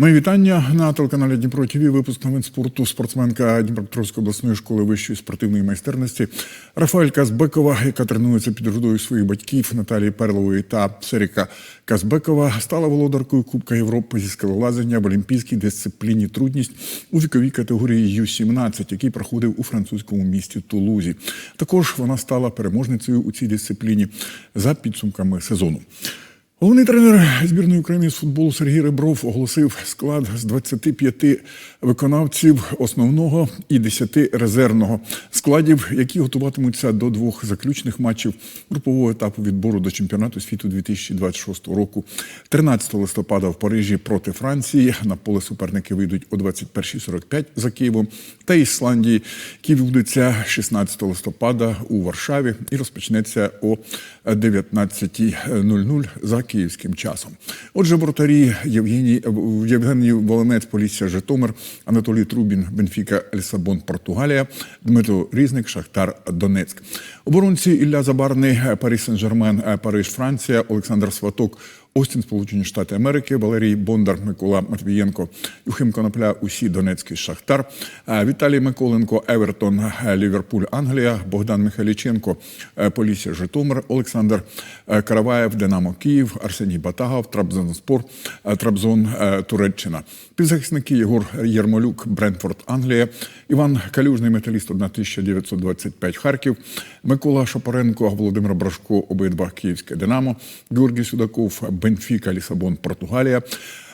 Мої вітання на телеканалі Дніпро ТВ. Випуск новин спорту. Спортсменка Дніпропетровської обласної школи вищої спортивної майстерності Рафаель Казбекова, яка тренується під рудою своїх батьків Наталії Перлової та Серіка Казбекова, стала володаркою Кубка Європи зі скалолазання в олімпійській дисципліні трудність у віковій категорії Ю-17, який проходив у французькому місті Тулузі. Також вона стала переможницею у цій дисципліні за підсумками сезону. Головний тренер збірної України з футболу Сергій Ребров оголосив склад з 25 виконавців основного і 10 резервного. Складів, які готуватимуться до двох заключних матчів групового етапу відбору до чемпіонату світу 2026 року. 13 листопада в Парижі проти Франції. На поле суперники вийдуть о 21.45 за Києвом. Та Ісландії, який відбудеться 16 листопада у Варшаві. І розпочнеться о 19.00 за київським часом. Отже, вратарі Євгеній Євгеній Волонець, Полісся Житомир, Анатолій Трубін, Бенфіка Лісабон, Португалія, Дмитро Різник, Шахтар Донецьк. Оборонці Ілля Забарний, Парі Сен-Жермен, Париж, Франція, Олександр Сваток. Остін, Сполучені Штати Америки, Валерій Бондар, Микола Матвієнко, Юхим Конопля, усі Донецький Шахтар, Віталій Миколенко, Евертон, Ліверпуль, Англія, Богдан Михайліченко, Полісся Житомир, Олександр Караваєв, Динамо Київ, Арсеній Батагов, Трабзонспор, Трабзон, Туреччина. Півзахисники Єгор Єрмолюк, Брентфорд, Англія, Іван Калюжний, металіст 1925 Харків, Микола Шапоренко, Володимир Брашко, обидва Київське Динамо, Георгій Судаков, Бенфіка, Лісабон, Португалія.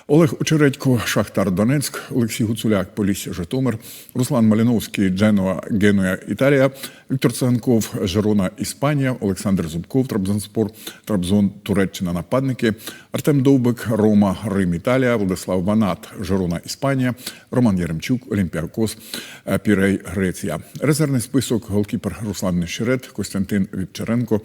Олег Очередько, Шахтар Донецьк, Олексій Гуцуляк, Полісся Житомир, Руслан Маліновський, Дженуа, Генуя, Італія, Віктор Цанков, Жерона, Іспанія, Олександр Зубков, Трабзонспор, Трабзон, Туреччина, нападники, Артем Довбик, Рома, Рим, Італія, Владислав Ванат, Жерона, Іспанія, Роман Яремчук, Олімпіакос, Пірей, Греція. Резервний список голкіпер Руслан Нещерет, Костянтин Вівчаренко,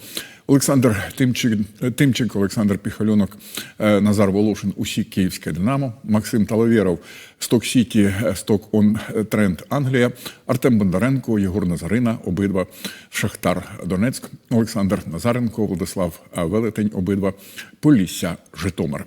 Олександр Тимчик, Тимчик, Олександр Піхальонок, Назар Волошин, усі Київське Динамо, Максим Таловєров, Сток Сіті, Сток Он Тренд Англія, Артем Бондаренко, Єгор Назарина, обидва Шахтар Донецьк, Олександр Назаренко, Владислав Велетень, обидва Полісся Житомир.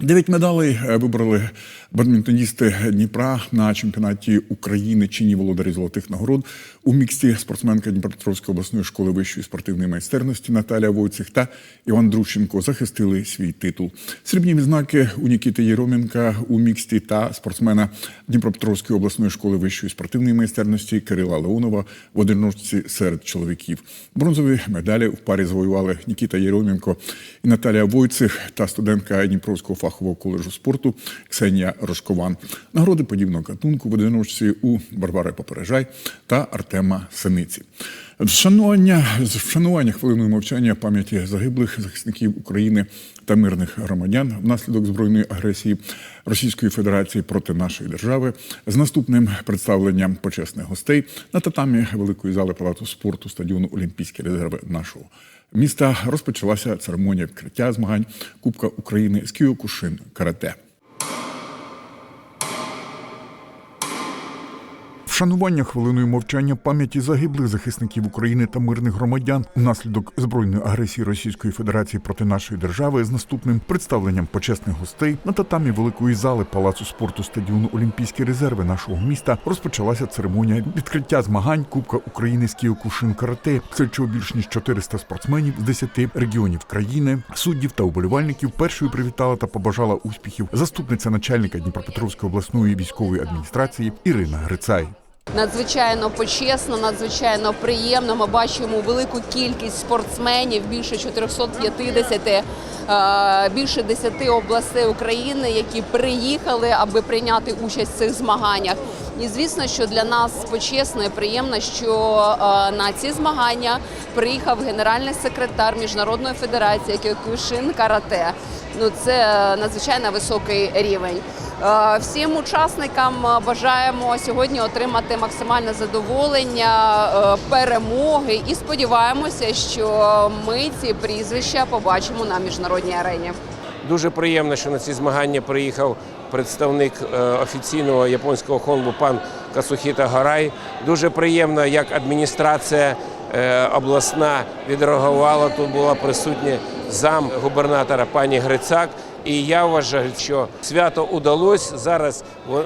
Дев'ять медалей вибрали бадмінтоністи Дніпра на чемпіонаті України чинні володарі золотих нагород у міксті спортсменка Дніпропетровської обласної школи вищої спортивної майстерності Наталія Войцех та Іван Друщенко захистили свій титул. Срібні відзнаки у Нікіти Єроменка у міксті та спортсмена Дніпропетровської обласної школи вищої спортивної майстерності Кирила Леонова в одиночці серед чоловіків. Бронзові медалі в парі завоювали Нікіта Єроменко і Наталія Войцех та студентка Дніпровського фахового коледжу спорту Ксенія Рожкован. Нагороди подібного катунку в одиночці у Барбари Попережай та Артема Синиці. Вшанування вшанування хвилиною мовчання пам'яті загиблих захисників України та мирних громадян внаслідок збройної агресії Російської Федерації проти нашої держави з наступним представленням почесних гостей на татамі великої зали палату спорту стадіону Олімпійські резерви нашого міста розпочалася церемонія відкриття змагань Кубка України з Кіокушин Карате. Вшанування хвилиною мовчання пам'яті загиблих захисників України та мирних громадян внаслідок збройної агресії Російської Федерації проти нашої держави з наступним представленням почесних гостей на татамі великої зали палацу спорту стадіону Олімпійські резерви нашого міста розпочалася церемонія відкриття змагань Кубка України з Кіокушин Карате, чого більш ніж 400 спортсменів з 10 регіонів країни, суддів та уболівальників першою привітала та побажала успіхів заступниця начальника Дніпропетровської обласної військової адміністрації Ірина Грицай. Надзвичайно почесно, надзвичайно приємно. Ми бачимо велику кількість спортсменів, більше 450, е, більше 10 областей України, які приїхали, аби прийняти участь в цих змаганнях. І звісно, що для нас почесно і приємно, що е, на ці змагання приїхав генеральний секретар Міжнародної федерації Кyokushin Карате. Ну це надзвичайно високий рівень. Е, Всім учасникам бажаємо сьогодні отримати максимальне задоволення, е, перемоги і сподіваємося, що ми ці прізвища побачимо на міжнародній арені. Дуже приємно, що на ці змагання приїхав представник е, офіційного японського хонбу пан Касухіта Гарай. Дуже приємно, як адміністрація е, обласна відреагувала. Тут була присутня зам губернатора пані Грицак. І я вважаю, що свято удалось. Зараз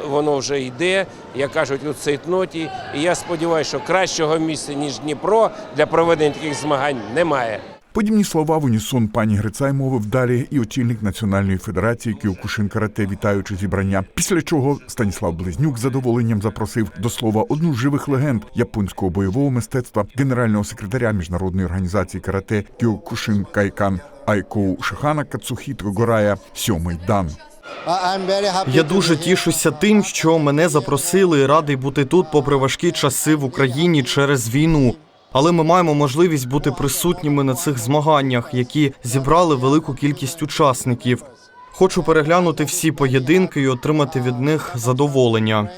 воно вже йде, як кажуть, у цейтноті. І я сподіваюся, що кращого місця ніж Дніпро для проведення таких змагань немає. Подібні слова в унісон пані Грицай мовив далі і очільник Національної федерації Кіокушин Карате, вітаючи зібрання. Після чого Станіслав Близнюк з задоволенням запросив до слова одну з живих легенд японського бойового мистецтва, генерального секретаря міжнародної організації карате Кіокушин Кайкан Айкоу Шихана Кацухіто Горая сьомий дан. Я дуже тішуся тим, що мене запросили і радий бути тут, попри важкі часи в Україні через війну. Але ми маємо можливість бути присутніми на цих змаганнях, які зібрали велику кількість учасників. Хочу переглянути всі поєдинки і отримати від них задоволення.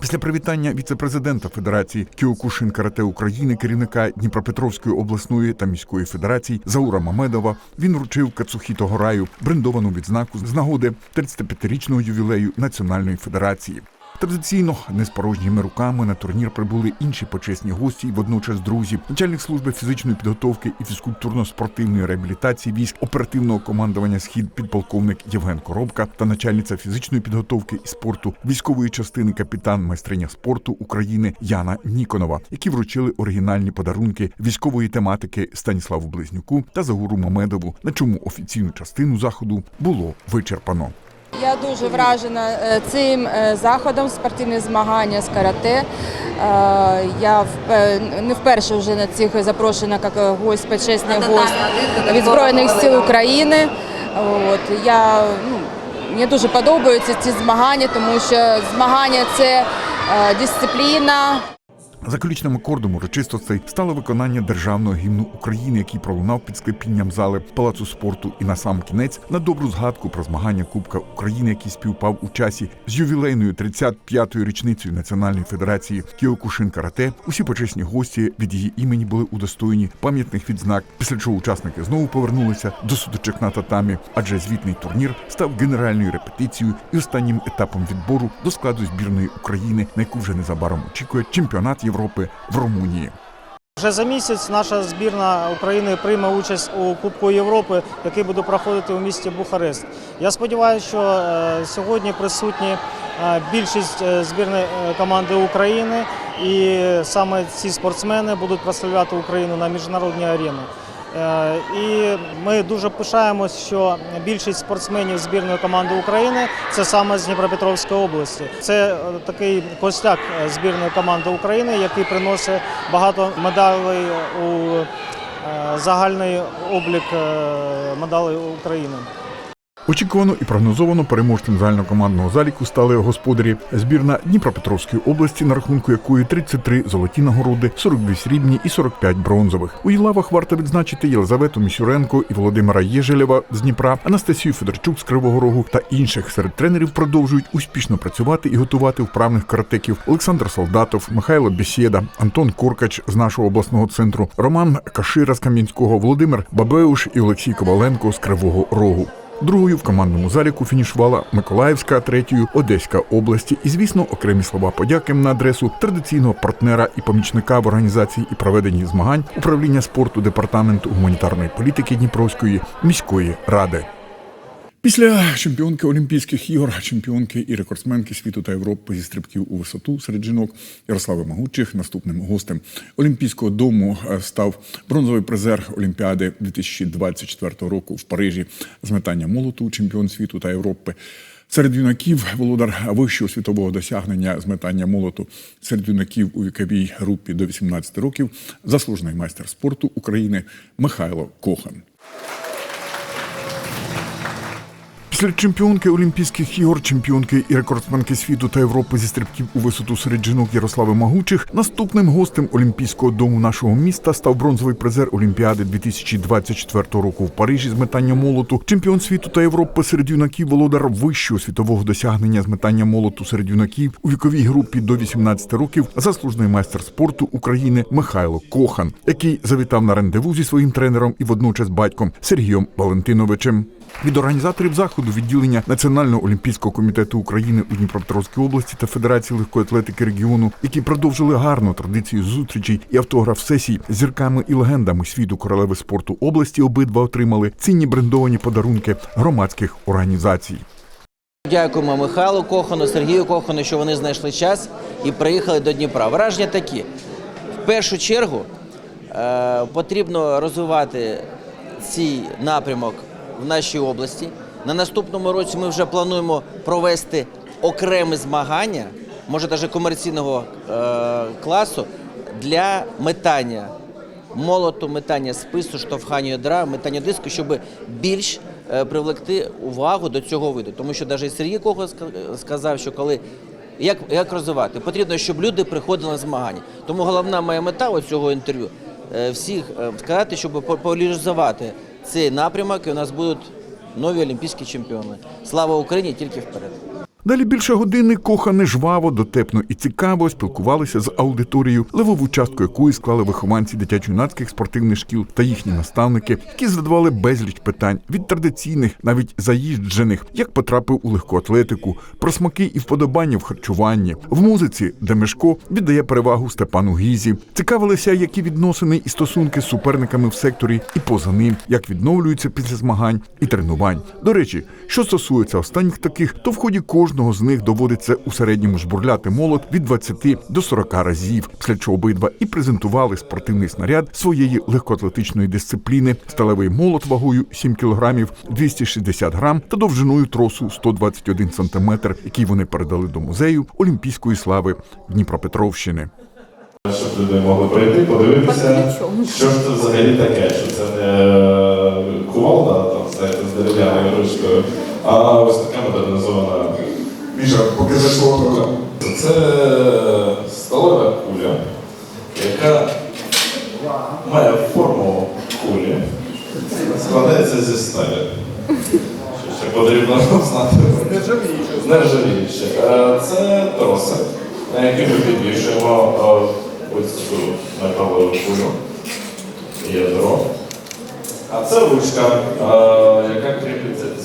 Після привітання віце-президента Федерації Кіокушин Карате України, керівника Дніпропетровської обласної та міської федерації Заура Мамедова, він вручив Кацухіто Гораю брендовану відзнаку з нагоди 35-річного ювілею Національної федерації. Традиційно не з порожніми руками на турнір прибули інші почесні гості і водночас друзі, начальник служби фізичної підготовки і фізкультурно-спортивної реабілітації військ оперативного командування Схід підполковник Євген Коробка та начальниця фізичної підготовки і спорту військової частини капітан майстриня спорту України Яна Ніконова, які вручили оригінальні подарунки військової тематики Станіславу Близнюку та Загуру Мамедову, на чому офіційну частину заходу було вичерпано. Я дуже вражена е, цим е, заходом спортивні змагання з карате. Е, Я не вперше вже на цих запрошена як гость, почесний гость від Збройних сил України. От я ну, мені дуже подобаються ці змагання, тому що змагання це дисципліна. Заключним акордом урочистостей стало виконання державного гімну України, який пролунав під склепінням зали палацу спорту, і на сам кінець на добру згадку про змагання Кубка України, який співпав у часі з ювілейною 35-ю річницею Національної федерації Кіокушин Карате. Усі почесні гості від її імені були удостоєні пам'ятних відзнак. Після чого учасники знову повернулися до сутичок на татамі, адже звітний турнір став генеральною репетицією і останнім етапом відбору до складу збірної України, на яку вже незабаром очікує чемпіонат Європи в Румунії. Вже за місяць наша збірна України прийме участь у Кубку Європи, який буде проходити у місті Бухарест. Я сподіваюся, що е, сьогодні присутні е, більшість е, збірної команди України, і саме ці спортсмени будуть прославляти Україну на міжнародній арені. Е, І ми дуже пишаємось, що більшість спортсменів збірної команди України це саме з Дніпропетровської області. Це е, такий костяк е, збірної команди України, який приносить багато медалей у загальний облік медалей України. Очікувано і прогнозовано переможцем загальнокомандного заліку стали господарі збірна Дніпропетровської області, на рахунку якої 33 золоті нагороди, 42 срібні і 45 бронзових. У її лавах варто відзначити Єлизавету Місюренко і Володимира Єжелєва з Дніпра, Анастасію Федорчук з Кривого Рогу та інших серед тренерів продовжують успішно працювати і готувати вправних каратеків Олександр Солдатов, Михайло Бесєда, Антон Куркач з нашого обласного центру, Роман Кашира з Кам'янського, Володимир Бабеуш і Олексій Коваленко з Кривого Рогу. Другою в командному заліку фінішувала Миколаївська, третьою Одеська області. І, звісно, окремі слова подяки на адресу традиційного партнера і помічника в організації і проведенні змагань управління спорту департаменту гуманітарної політики Дніпровської міської ради. Після чемпіонки Олімпійських ігор, чемпіонки і рекордсменки світу та Європи зі стрибків у висоту серед жінок Ярослави Магучих наступним гостем Олімпійського дому е, став бронзовий призер Олімпіади 2024 року в Парижі з метання молоту, чемпіон світу та Європи. Серед юнаків володар вищого світового досягнення з метання молоту серед юнаків у віковій групі до 18 років, заслужений майстер спорту України Михайло Кохан. Після чемпіонки Олімпійських ігор, чемпіонки і рекордсменки світу та Європи зі стрибків у висоту серед жінок Ярослави Магучих, наступним гостем Олімпійського дому нашого міста став бронзовий призер Олімпіади 2024 року в Парижі з метання молоту, чемпіон світу та Європи серед юнаків, володар вищого світового досягнення з метання молоту серед юнаків у віковій групі до 18 років, заслужений майстер спорту України Михайло Кохан, який завітав на рандеву зі своїм тренером і водночас батьком Сергієм Валентиновичем. Від організаторів заходу відділення Національного олімпійського комітету України у Дніпропетровській області та Федерації легкої атлетики регіону, які продовжили гарну традицію зустрічей і автограф сесій зірками і легендами світу королеви спорту області, обидва отримали цінні брендовані подарунки громадських організацій. Дякуємо Михайлу Кохану, Сергію Кохану, що вони знайшли час і приїхали до Дніпра. Враження такі. В першу чергу е, потрібно розвивати цей напрямок в нашій області. На наступному році ми вже плануємо провести окремі змагання, може навіть комерційного е, класу, для метання молоту, метання спису, штовхання ядра, метання диску, щоб більш е, привлекти увагу до цього виду. Тому що навіть Сергій Кого ска- сказав, що коли як, як розвивати, потрібно, щоб люди приходили на змагання. Тому головна моя мета цього інтерв'ю е, всіх е, сказати, щоб популяризувати цей напрямок, і у нас будуть нові олімпійські чемпіони. Слава Україні! Тільки вперед! Далі більше години кохане жваво, дотепно і цікаво спілкувалися з аудиторією, левову частку якої склали вихованці дитячо-юнацьких спортивних шкіл та їхні наставники, які задавали безліч питань від традиційних, навіть заїжджених, як потрапив у легку атлетику, про смаки і вподобання в харчуванні, в музиці, де Мешко віддає перевагу Степану Гізі. Цікавилися, які відносини і стосунки з суперниками в секторі і поза ним, як відновлюються після змагань і тренувань. До речі, що стосується останніх таких, то в ході кожного з них доводиться у середньому жбурляти молот від 20 до 40 разів, після чого обидва і презентували спортивний снаряд своєї легкоатлетичної дисципліни, сталевий молот вагою 7 кг 260 грам та довжиною тросу 121 см, який вони передали до музею Олімпійської слави Дніпропетровщини. Щоб люди могли прийти, подивитися, що ж це взагалі таке, що це не кувалда, там, знаєте, з дерев'яною ручкою, а ось така модернізована Міша, покажи свого Це сталева куля, яка має форму кулі, складається зі сталі. Ще потрібно знати? Нержавіюче. Е, Це троси, на які ми підвішуємо е, ось цю металеву кулю, ядро. А це ручка, е, яка кріпиться е,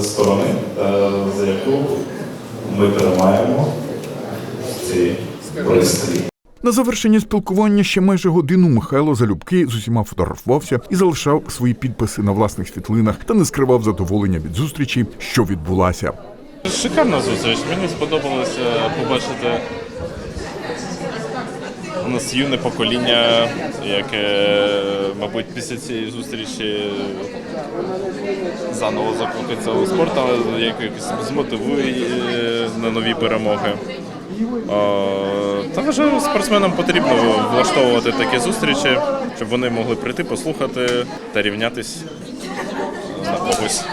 сторони, е, за яку ми переймаємо ці пристрій. На завершення спілкування ще майже годину Михайло залюбки з усіма фотографувався і залишав свої підписи на власних світлинах та не скривав задоволення від зустрічі, що відбулася. Шикарна зустріч. Мені сподобалося побачити у нас юне покоління, яке, мабуть, після цієї зустрічі заново закрутиться у спорт, але якось змотивує е, на нові перемоги. Та вважаю, спортсменам потрібно влаштовувати такі зустрічі, щоб вони могли прийти, послухати та рівнятись на когось.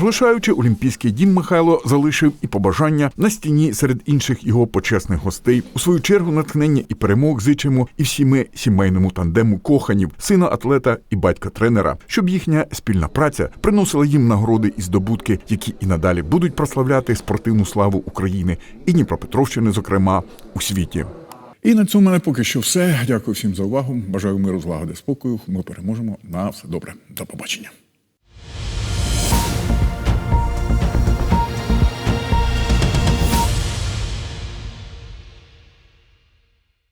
Залишаючи Олімпійський дім, Михайло залишив і побажання на стіні серед інших його почесних гостей. У свою чергу натхнення і перемог зичимо і всі ми сімейному тандему коханів, сина атлета і батька тренера, щоб їхня спільна праця приносила їм нагороди і здобутки, які і надалі будуть прославляти спортивну славу України і Дніпропетровщини, зокрема у світі. І на цьому мене поки що все. Дякую всім за увагу. Бажаю миру, злагоди, спокою. Ми переможемо. На все добре. До побачення.